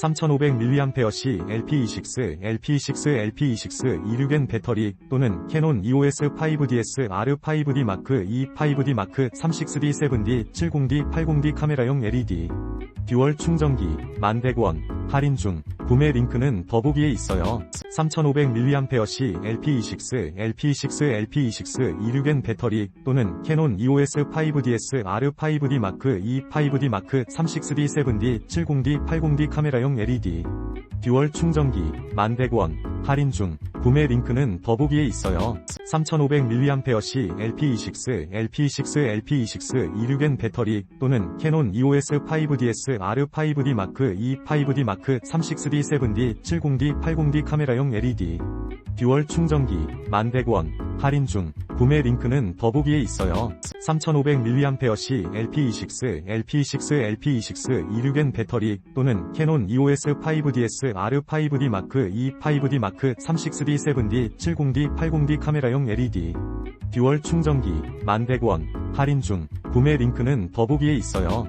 3500mAh LP26, LP6, LP26 26N 배터리 또는 캐논 EOS 5DS R5D 마크 2 5D 마크 36D 7D 70D 80D 카메라용 LED 듀얼 충전기 1100원 할인 중 구매 링크는 더보기에 있어요. 3500mAh LP26, LP6, LP26 26N 배터리 또는 캐논 EOS 5DS R5D 마크 2 5D 마크 36D 7D 70D 80D 카메라용 LED 듀얼 충전기 1100원. 할인 중 구매 링크는 더보기에 있어요. 3500mAh LP26, LP6, LP26 26N 배터리 또는 캐논 EOS 5DS R5D 마크 2 5D 마크 36D 7D 70D 80D 카메라용 LED 듀얼 충전기 1100원. 할인 중 구매 링크는 더보기에 있어요. 3500mAh LP26, LP6, LP26 26N 배터리 또는 캐논 EOS 5DS R5D 마크 2 5D 마크 36D 7D 70D 80D 카메라용 LED 듀얼 충전기 1100원 할인 중 구매 링크는 더보기에 있어요.